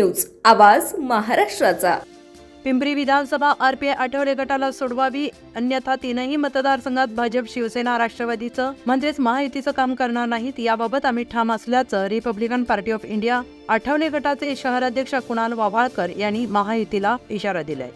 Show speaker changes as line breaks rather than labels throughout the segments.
News आवाज महाराष्ट्राचा.
पिंपरी विधानसभा RPI Athawale गटाला सोडवावी अन्यथा तीनही मतदारसंघात भाजप शिवसेना राष्ट्रवादीचं म्हणजेच महायुतीचं काम करणार नाहीत याबाबत आम्ही ठाम असल्याचं Republican party of India Athawale गटाचे शहराध्यक्ष कुणाल वाभाळकर यांनी महायुतीला इशारा दिलाय.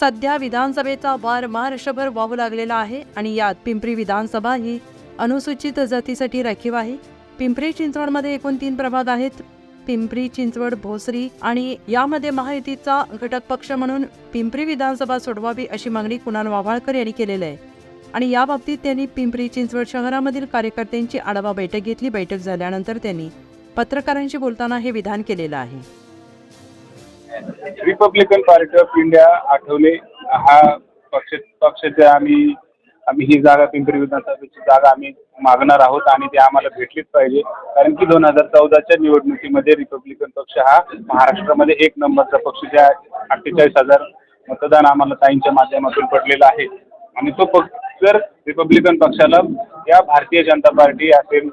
सध्या विधानसभेचा वार महाराष्ट्रभर वाहू लागलेला आहे आणि यात पिंपरी विधानसभा ही अनुसूचित जातीसाठी राखीव आहे. पिंपरी चिंचवडमध्ये एकूण तीन प्रभाग आहेत. पिंपरी चिंचवड भोसरी आणि यामध्ये महायुतीचा घटक पक्ष म्हणून पिंपरी विधानसभा सोडवावी अशी मागणी कुणाल वाभाळकर यांनी केलेली आहे. आणि या बाबतीत त्यांनी पिंपरी चिंचवड शहरामधील कार्यकर्त्यांची आढावा बैठक घेतली. बैठक झाल्यानंतर त्यांनी पत्रकारांशी बोलताना हे विधान केलेलं आहे.
Republican party of India Athawale. हा पक्ष पक्षाचे आम्ही आम्ही ही जागा पिंपरी विधानसभेची जागा आम्ही मागणार आहोत आणि ती आम्हाला भेटलीच पाहिजे. कारण की दोन हजार चौदाच्या निवडणुकीमध्ये रिपब्लिकन पक्ष हा महाराष्ट्रामध्ये एक नंबरचा पक्ष ज्या अठ्ठेचाळीस हजार मतदान आम्हाला ताईंच्या माध्यमातून पडलेला आहे. आणि तो पक्ष जर रिपब्लिकन पक्षाला या भारतीय जनता पार्टी असेल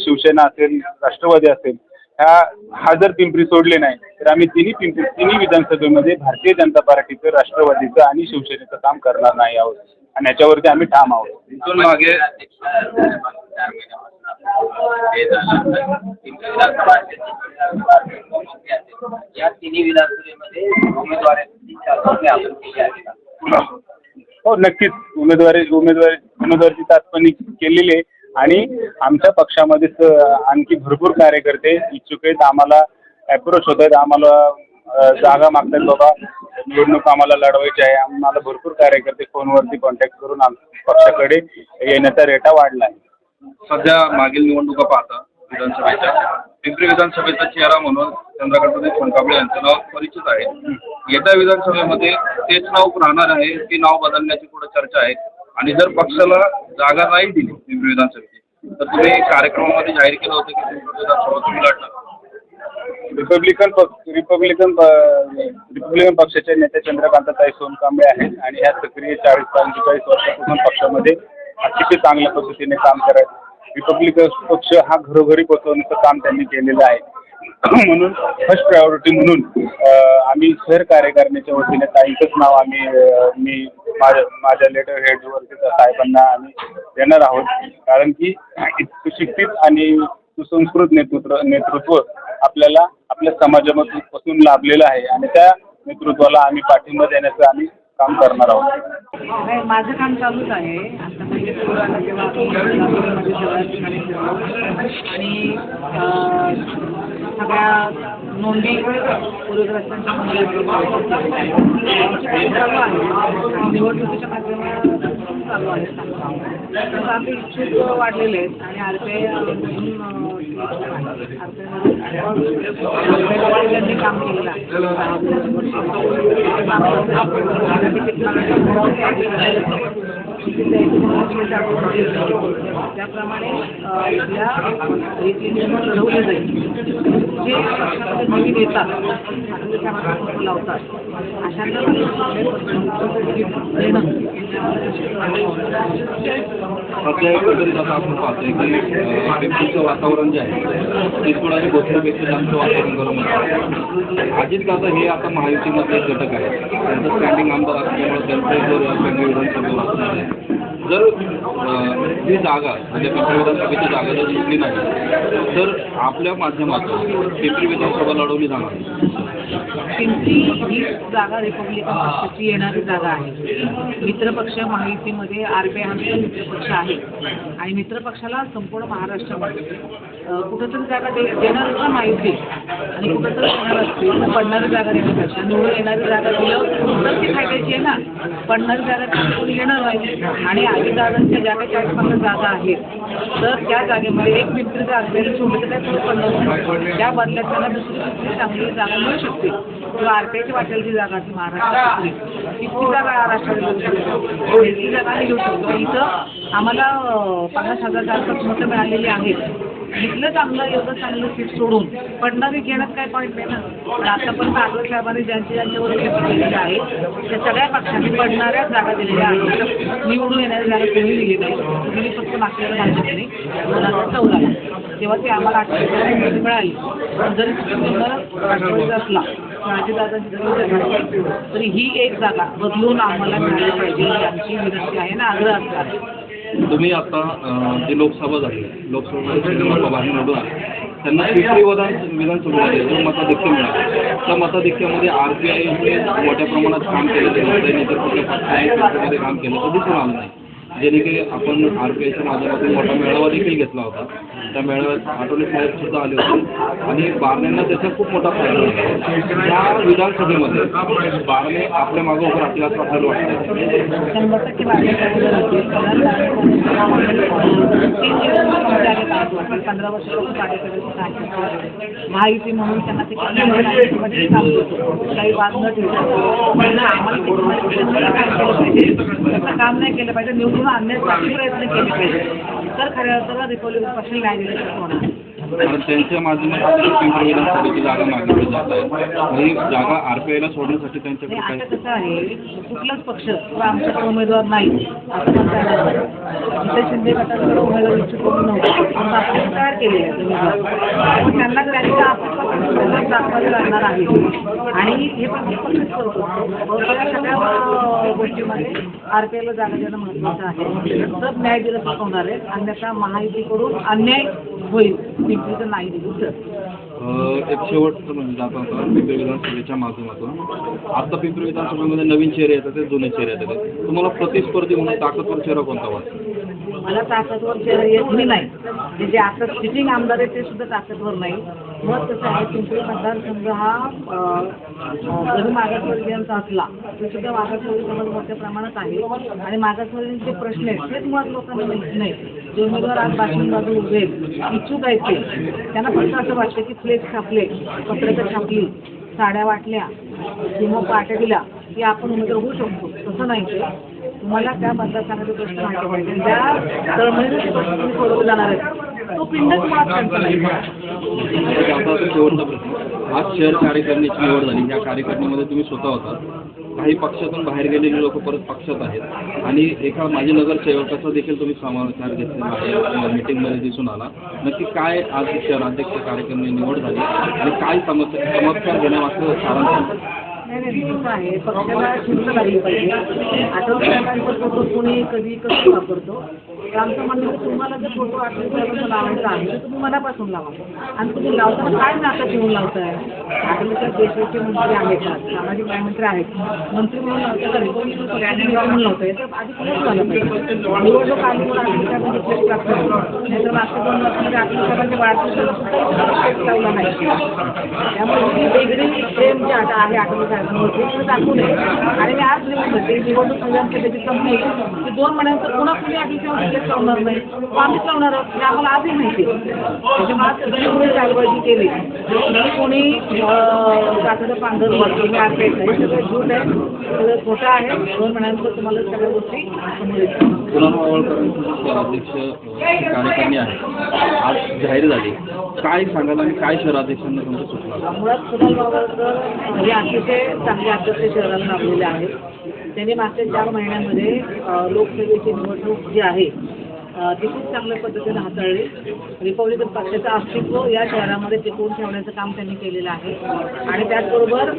शिवसेना असेल राष्ट्रवादी असेल ह्या हा जर पिंपरी सोडले नाही तर आम्ही तिन्ही पिंपरी तिन्ही विधानसभेमध्ये भारतीय जनता पार्टीचं राष्ट्रवादीचं आणि शिवसेनेचं काम करणार नाही आहोत. आणि याच्यावरती आम्ही ठाम आहोत.
इथून मागे
या तिन्ही विधानसभेमध्ये उमेदवारांची चाचपणी आपण केली आहे का?
हो नक्कीच. उमेदवारी उमेदवारी उमेदवारीची चाचपणी केलेली आहे. आणि आमच्या पक्षामध्ये स- आणखी भरपूर कार्यकर्ते इच्छुक आहेत. आम्हाला अप्रोच होत आहेत. आम्हाला अ, जागा मागतात बाबा. निवडणूक आम्हाला लढवायची आहे. आम्हाला भरपूर कार्यकर्ते फोनवरती कॉन्टॅक्ट करून आम पक्षाकडे येण्याचा रेटा वाढला आहे
सध्या मागील निवडणुका पाहता विधानसभेच्या. पिंपरी विधानसभेचा चेहरा म्हणून चंद्रकांत सोनकांबळे यांचं नाव परिचित आहे. येत्या विधानसभेमध्ये तेच नाव राहणार आहे ते नाव बदलण्याची पुढे चर्चा आहे. आणि जर पक्षाला जागा नाही दिली पिंपरी विधानसभेची तर तुम्ही कार्यक्रमामध्ये जाहीर केलं होतं की पिंपरी विधानसभा तुम्ही लढणार
रिपब्लिकन पक्ष रिपब्लिकन प- रिपब्लिकन पक्षाचे नेते चंद्रकांतताई सोनकांबळे आहेत आणि ह्या सक्रिय चाळीस पंचेचाळीस वर्षापासून पक्षामध्ये अतिशय चांगल्या पद्धतीने काम करत रिपब्लिकन पक्ष हा घरोघरी पोहोचवण्याचं काम त्यांनी केलेलं आहे. म्हणून फर्स्ट प्रायोरिटी म्हणून आम्ही शहर कार्यकारिणीच्या वतीने ताईंचंच नाव आम्ही मी माझ्या माझ्या लेटर हेडवरती साहेबांना आम्ही देणार आहोत. कारण की सुशिक्षित शिक्षित आणि सुसंस्कृत नेतृत्व नेतृत्व आपल्याला आपल्या समाजामधून पासून लाभलेलं आहे आणि त्या नेतृत्वाला आम्ही पाठिंबा देण्याचं आम्ही काम करणार आहोत.
नाही माझं काम चालूच आहे. आता म्हणजे पूर आला आणि सगळ्या नोंदी पूरग्रस्तांच्या निवडणुकीच्या माध्यमात चालू आहे. तसं आमचे इच्छुक वाढलेले आहेत आणि आर पी काम केलेलं आहे. त्याप्रमाणे अ, या रीतीने लढवले जाईल. जे पक्षामध्ये देतात येतात आणि लावतात. अशांना देणं.
सध्या एकंदरीत आपण पाहतोय की पिंपरीचं वातावरण जे आहे ते आणि गोष्टीपेक्षा जास्त वातावरण गरम आहे. अजित दादा हे आता महायुतीमध्ये घटक आहेत? त्यांचं स्टँडिंग आमदार असल्यामुळे त्यांचं जर पिंपरी विधानसभेवर असणार आहे जर अं, ही जागा म्हणजे पिंपरी विधानसभेची जागा जर जिंकली नाही तर आपल्या माध्यमातून पिंपरी विधानसभा लढवली जाणार.
पिंपरी ही जागा रिपब्लिकन पक्षाची येणारी जागा आहे. मित्रपक्ष महायुतीमध्ये आर बी आयचं हा मित्रपक्ष आहे. आणि मित्रपक्षाला संपूर्ण महाराष्ट्रामध्ये कुठंतरी जागा दे देणार का माहिती. आणि कुठंतरी देणार तर पडणारी जागा देण्यापेक्षा निवडून येणारी जागा दिलं तर ती फायद्याची आहे ना. पडणारी जागा येणार नाही आणि आधी दादांच्या ज्या काही चाळीस पन्नास जागा आहेत. तर त्या जागेमध्ये एक पिंपरी जागा सोडलं तर काही पडणार नाही. त्या बदल्यात त्यांना दुसरी दुसरी चांगली जागा मिळू शकते. किंवा आरपीआयची वाटेल जागा ती महाराष्ट्रातली तितकी जागा महाराष्ट्रात ती जागा घेऊ शकतो. इथं आम्हाला पन्नास हजार जागा मतं मिळालेली आहेत घेतलं चांगलं एवढं चांगलं सीट सोडून. पडणारी घेण्यात काय पॉईंट नाही ना. पण आतापर्यंत आगळ साहेबांनी ज्यांची ज्यांच्यावर केस केलेली आहे त्या सगळ्या पक्षांनी पडणाऱ्या जागा दिलेल्या आहेत. निवडून येणाऱ्या जागा कोणी दिली नाही. तुम्ही फक्त मागच्या भाजपने मुलांना चौला तेव्हा ते आम्हाला आठवड्यात मिळाली. पण जरी राष्ट्रवादीचा असला तरी ही एक जागा बदलून आम्हाला मिळाली पाहिजे. ही आमची विनंती आहे ना आग्रह असणार आहे.
तुम्ही आता जी लोकसभा झाली लोकसभेमध्ये म्हणजे श्रीरंग पवार निवडून आले त्यांना पिंपरी विधान विधानसभेमध्ये जो मताधिक्य मिळाला त्या मताधिक्यामध्ये आर पी आय मोठ्या प्रमाणात काम केलं आहे पक्षाने काम केलं तर दिसून आलं नाही. जेणे की आपण आर पी आयच्या माध्यमातून मोठा मेळावा देखील घेतला होता. त्या मेळाव्यात आठवले साहेब सुद्धा आले होते. आणि बारण्यांना त्याचा खूप मोठा फायदा झाला. या विधानसभेमध्ये बारणे आपल्या मागं उभं राहतील असं आपल्याला वाटतं.
माहिती म्हणून त्यांना काम नाही केलं पाहिजे. निवडून आणण्यासाठी प्रयत्न केले पाहिजे. तर खऱ्या अर्थाला रिपब्लिकन पक्षाने न्याय होणार
कारण त्यांच्या माध्यमातून पिंपरी विधानसभेची जागा मागितली जात आहे. ही जागा आर पी आयला सोडण्यासाठी त्यांच्याकडे
नाही,
काय
आता कसं आहे कुठलाच पक्ष किंवा आमच्याकडे उमेदवार नाही. असं म्हणता येणार नाही. इथे शिंदे गटाकडे उमेदवार इच्छुक नव्हतं आता आपण तयार केलेले आहेत उमेदवार पण त्यांना आत्मविश्वास दाखवावे लागणार आहे आणि हे पण सगळ्या गोष्टीमध्ये आर पी आयला जागा देणं महत्त्वाचं आहे तर न्याय दिलं होणार आहे अन्यथा महायुतीकडून अन्याय होईल पिंपरीचं नाही दिली तर
एक शेवटचं म्हणजे जाता होता पिंपरी विधानसभेच्या माध्यमातून. आता पिंपरी विधानसभेमध्ये नवीन चेहरे येतात ते जुने चेहरे येतात. तुम्हाला प्रतिस्पर्धी म्हणून ताकदवर चेहरा कोणता वाटतो?
मला ताकदवर चेहरा येत नाही. म्हणजे जे आता सिटिंग आमदार आहे ते सुद्धा ताकदवर नाही. मग कसं आहे पिंपरी मतदारसंघ हा जरी मागासवर्गीयांचा असला तो सुद्धा मागासवर्गीय समाज मोठ्या प्रमाणात आहे. आणि मागासवर्गीयांचे प्रश्न आहेत तेच मुळात लोकांना माहिती नाही. जे उमेदवार आज भाषण उभे आहेत, इच्छुक आहेत ते त्यांना फक्त असं वाटतं की फ्लेक्स छापले पत्रकं छापली साड्या वाटल्या किंवा पाट्या दिल्या की आपण उमेदवार होऊ शकतो. तसं नाही. ते तुम्हाला त्या मतदारसंघाचा प्रश्न मांडला पाहिजे. ज्या तळमळीने प्रश्न तुम्ही सोडवले जाणार आहेत तो पिंडच मुळात त्यांचा नाही
आता शेवटचा प्रश्न आज शहर कार्यकारिणीची निवड झाली. या कार्यकारिणीमध्ये तुम्ही स्वतः होता. काही पक्षातून बाहेर गेलेले लोक परत पक्षात आहेत. आणि एका माजी नगरसेवकाचा देखील तुम्ही समाचार घेतलेला आहे. मिटिंगमध्ये दिसून आला. नक्की काय आज शहराध्यक्ष कार्यकारिणी निवड झाली? आणि काय समस्या चमत्कार घेण्यामागचं सारांश
नाही नाही कसं आहे पक्षाला शिस्त लागली पाहिजे. आठवले साहेबांचा फोटो कोणी कधी कसं वापरतो. तर आमचं म्हणणं तुम्हाला जर फोटो आठवले साहेबांचा लावायचा आहे तर तुम्ही मनापासून लावा. आणि तुम्ही लावताना काय नातं घेऊन लावताय? आठवले साहेब देशाचे मंत्री आहेत सामाजिक न्यायमंत्री आहेत. मंत्री म्हणून लावताय का म्हणून लावताय तर आधी कुणीच झालं पाहिजे. निवडणूक आली म्हणून आठवले साहेबांची फ्लेक्स टाकतो नाहीतर मागच्या दोन वर्षामध्ये साहेबांच्या वाढदिवसाला सुद्धा फ्लेक्स लावला नाही. त्यामुळे वेगळी प्रेम जे आता आहे आठवले साहेबांवरती ते दाखवू नये आणि मी आज निवडलं ते निवडणूक विधानसभेची संपली की दोन महिन्यानंतर पुन्हा कुणी साहेबांची फ्लेक्स लावणार नाही. तो आम्हीच लावणार आहोत हे आम्हाला आजही माहिती त्याच्यामुळे आज सगळी कोणी केली. कोणी कातडं पांढर आज नाही सगळं झूट आहे. सगळं खोटं आहे. दोन महिन्यानंतर तुम्हाला सगळ्या गोष्टी
आज जाहीर झाली. काय सांगाल आणि काय शहराध्यक्षांना तुमचं सुचणार?
मुळात कुणाल हे अतिशय चांगले अध्यक्ष शहराला लाभलेले आहेत. त्यांनी मागच्या चार महिन्यामध्ये लोकसभेची निवडणूक जी आहे ती खूप चांगल्या पद्धतीने हाताळली. रिपब्लिकन पक्षाचं अस्तित्व या शहरामध्ये टिकवून ठेवण्याचं काम त्यांनी केलेलं आहे. आणि त्याचबरोबर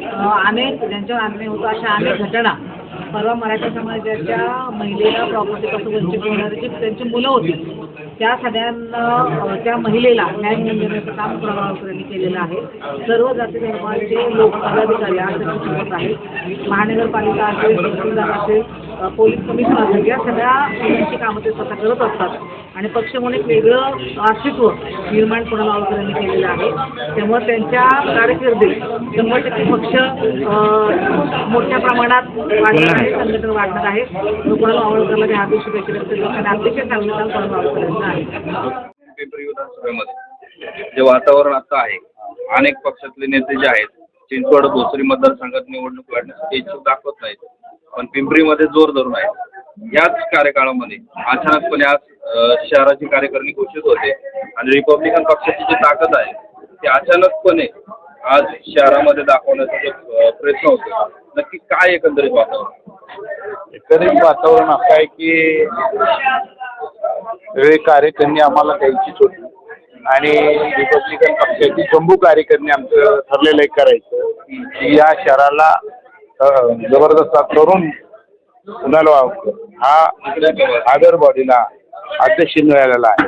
अनेक ज्यांच्यावर अन्याय होतो अशा अनेक घटना परवा मराठा समाजाच्या महिलेला प्रॉपर्टीपासून वंचित होणारी जी त्यांची मुलं होती त्या सगळ्यांना त्या महिलेला न्याय मिळवून देण्याचं काम प्रभावकरांनी केलेलं आहे. सर्व जाती धर्माचे लोक पदाधिकारी आज त्याच्यासोबत आहेत. महानगरपालिका असेल तहसीलदार असेल पोलीस कमिशनर या सगळ्या मुलांची कामं ते स्वतः करत असतात. आणि पक्ष म्हणून एक वेगळं अस्तित्व निर्माण कुणाल आवडकर केलेलं आहे. त्यामुळे त्यांच्या कारकिर्दीत शंभर टक्के पक्ष मोठ्या प्रमाणात वाढणार आहे संघटन वाढणार आहे. कुणाल आवडकरला मी हार्दिक शुभेच्छा व्यक्त करतो अतिशय चांगलं काम कुणाल आवडकर आहे
पिंपरी विधानसभेमध्ये जे वातावरण आता आहे अनेक पक्षातले नेते जे आहेत चिंचवड भोसरी मतदारसंघात निवडणूक लढण्यासाठी इच्छुक दाखवत नाहीत. पण पिंपरीमध्ये जोर धरून आहे. याच कार्यकाळामध्ये अचानकपणे आज
शहराची कार्यकारिणी घोषित होते आणि रिपब्लिकन पक्षाची जी ताकद आहे ती अचानकपणे आज शहरामध्ये दाखवण्याचा जो प्रयत्न होतो नक्की काय एकंदरीत वातावरण?
एकंदरीत वातावरण असं आहे की सगळे कार्यकर्णी आम्हाला द्यायचीच होती आणि रिपब्लिकन पक्षाची जम्बू कार्यकर्णी आमचं ठरलेलं आहे करायचं. की या शहराला जबरदस्त करून कुणाल वावकर हा आदर बॉडीला अध्यक्ष मिळालेला आहे.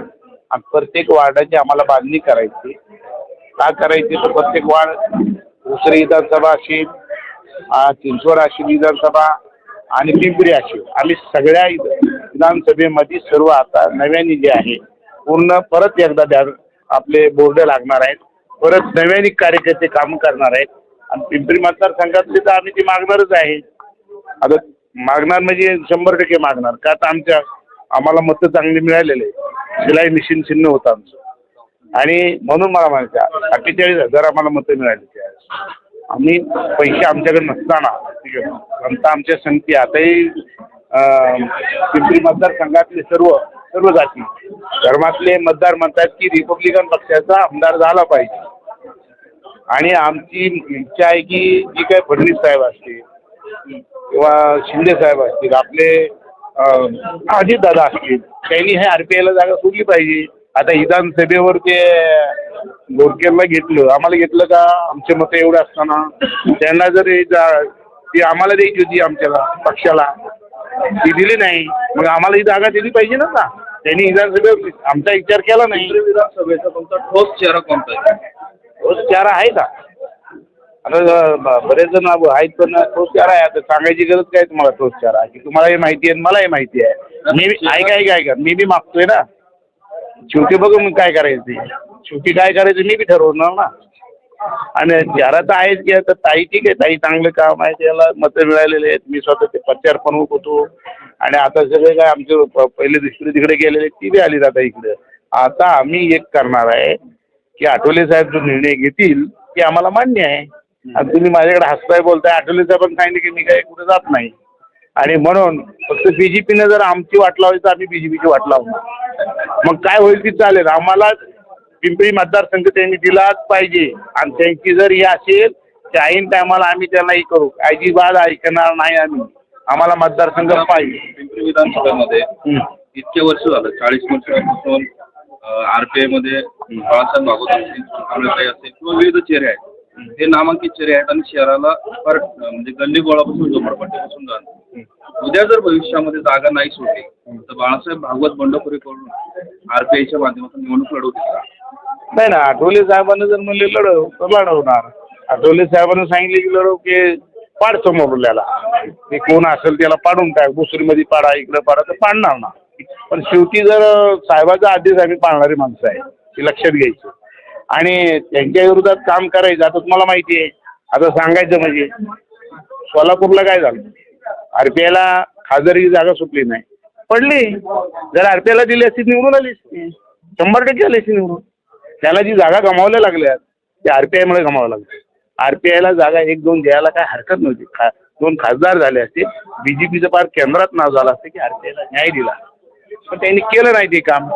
आणि प्रत्येक वार्डाची आम्हाला बांधणी करायची. का करायची? तर प्रत्येक वार्ड दुसरी विधानसभा असेल चिंचवड असेल विधानसभा आणि पिंपरी असेल आम्ही सगळ्या विधानसभेमध्ये सर्व आता नव्याने जे आहे. पूर्ण परत एकदा द्या आपले बोर्ड लागणार आहेत. परत नव्याने कार्यकर्ते काम करणार आहेत. आणि पिंपरी मतदारसंघातले तर आम्ही ती मागणारच आहे. आता मागणार म्हणजे शंभर टक्के मागणार. का तर आमच्या आम्हाला मतं चांगली मिळालेले शिलाई मिशीन चिन्ह होतं आमचं. आणि म्हणून मला म्हणायचं अठ्ठेचाळीस हजार आम्हाला मतं मिळाली त्यावेळेस आम्ही पैसे आमच्याकडे नसताना ठीक आहे आमच्या संगती आताही पिंपरी पिंपरी मतदारसंघातले सर्व सर्व जाती धर्मातले मतदार म्हणतात की रिपब्लिकन पक्षाचा आमदार झाला पाहिजे. आणि आमची इच्छा आहे की जी काय फडणवीस साहेब असतील किंवा शिंदे साहेब असतील आपले अजित दादा असतील त्यांनी हे आर पी आयला जागा सोडली पाहिजे. आता विधानसभेवर ते गोरकेरला घेतलं. आम्हाला घेतलं का? आमचे मतं एवढे असताना. त्यांना जर ती आम्हाला द्यायची होती आमच्याला पक्षाला. ती दिली नाही. मग आम्हाला ही जागा दिली पाहिजे ना त्यांनी विधानसभेवर आमचा विचार केला नाही.
विधानसभेचा तुमचा ठोस चेहरा कोणता
तोच चारा आहे का? आता बरेच जण आहेत पण तोच चारा आहे. आता सांगायची गरज काय तुम्हाला तोच चारा की तुम्हाला हे माहिती आहे आणि मलाही माहिती आहे. मी ऐका ऐका ऐका. मी बी मागतोय ना. शेवटी बघू मग काय करायचं ते शेवटी काय करायचं मी बी ठरवणार ना. आणि चारा तर आहेच की आता ताई ठीक आहे. ताई चांगलं काम आहे त्याला मतं मिळालेले आहेत. मी स्वतः ते प्रचार पण होतो. आणि आता सगळे काय आमचे प- पहिले दुसरे तिकडे गेलेले ती बी आली आता इकडे. आता आम्ही एक करणार आहे. की आठवले साहेब जो निर्णय घेतील ते आम्हाला मान्य आहे. आणि तुम्ही माझ्याकडे हसताय बोलताय आठवले साहेबांनी सांगितलं की मी काही कुठे जात नाही. आणि म्हणून फक्त बीजेपीनं जर आमची वाट लावली तर आम्ही बीजेपीची वाट लावणार मग काय होईल ती चालेल. आम्हाला पिंपरी मतदारसंघ त्यांनी दिलाच पाहिजे. आणि त्यांची जर ही असेल तर ऐन टायमाला आम्ही त्यांना हे करू. अजिबात ऐकणार नाही आम्ही. आम्हाला मतदारसंघ पाहिजे.
पिंपरी विधानसभेमध्ये. इतके वर्ष झालं चाळीस वर्षापासून आरपीआयमध्ये बाळासाहेब भागवत असतील असतील किंवा विविध चेहरे आहेत. हे नामांकित चेहरे आहेत आणि शहराला फार म्हणजे गल्ली गोळापासून झोपडपट्टीपासून जाणं उद्या जर भविष्यामध्ये जागा नाही सोडली तर बाळासाहेब भागवत बंडखोरी करून आरपीआयच्या माध्यमातून निवडणूक लढवतील का?
नाही ना आठवले साहेबांना जर म्हणले लढव तर लढवणार. आठवले साहेबांना सांगितले की लढव की पाड समोरल्याला ते कोण असेल त्याला पाडून टाक दुसरीमध्ये पाडा इकडे पाडा तर पाडणार ना. पण शेवटी जर साहेबाचा आदेश आम्ही पाळणारी माणसं आहे ते लक्षात घ्यायचं. आणि त्यांच्या विरोधात काम करायचं आता तुम्हाला माहिती आहे. आता सांगायचं म्हणजे सोलापूरला काय झालं? आरपीआयला खासदारीची जागा सुटली नाही. पडली. जर आर पी दिली असती निवडून आली असती. शंभर टक्के आली असती निवडून. त्याला जी जागा गमावल्या लागल्यात ते आर पी गमावं लागलं. आर पी जागा एक दोन द्यायला काय हरकत नव्हती. खा दोन खासदार झाले असते. बीजेपीचं पार फार केंद्रात नाव झालं असतं की आर पी न्याय दिला. पण त्यांनी केलं नाही ते काम.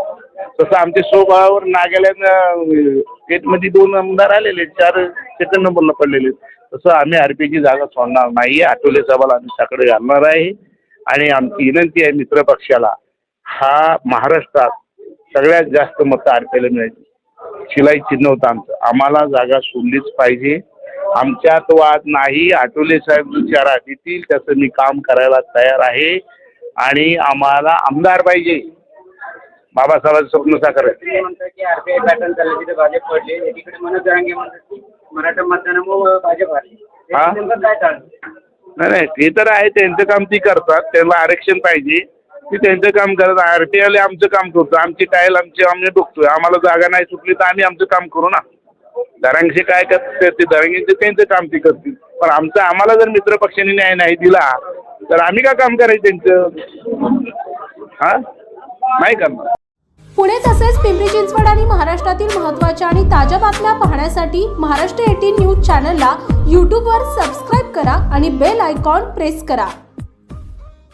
तसं आमच्या स्वभावावर नागालँड स्टेटमध्ये दोन आमदार आलेले चार सेकंड नंबरला पडलेले तसं आम्ही आर जागा सोडणार नाही. आठवले साहेबाला आम्ही साकडे घालणार आहे. आणि आमची विनंती आहे मित्र पक्षाला हा महाराष्ट्रात सगळ्यात जास्त मतं आर पी आयला मिळायची. शिलाई चिन्ह होतं आमचं. आम्हाला जागा सोडलीच पाहिजे. आमच्यात वाद नाही. आठवले साहेब जो देतील त्याचं मी काम करायला तयार आहे. आणि आम्हाला आमदार पाहिजे. बाबासाहेबांचं स्वप्न साकार हा?
चाललं?
नाही नाही ते तर आहे त्यांचं काम ती करतात. त्यांना आरक्षण पाहिजे. ती त्यांचं काम करत आर टी आयला आमचं काम करतो. आमची टायल आमची आम्ही बघतोय. आम्हाला जागा नाही सुटली तर आम्ही आमचं काम करू ना. दरांगशी काय करते ते? दरांगीचं त्यांचं काम ती करतील. पण आमचं आम्हाला जर मित्र पक्षाने न्याय नाही दिला तर आम्ही का काम करायचं त्यांचं? हा? नाही करणार
पुणे तसेच पिंपरी चिंचवड आणि महाराष्ट्रातील महत्त्वाच्या आणि ताज्या बातम्या पाहण्यासाठी महाराष्ट्र एटीन न्यूज चॅनलला यूट्यूबवर सबस्क्राईब करा आणि बेल आयकॉन प्रेस करा.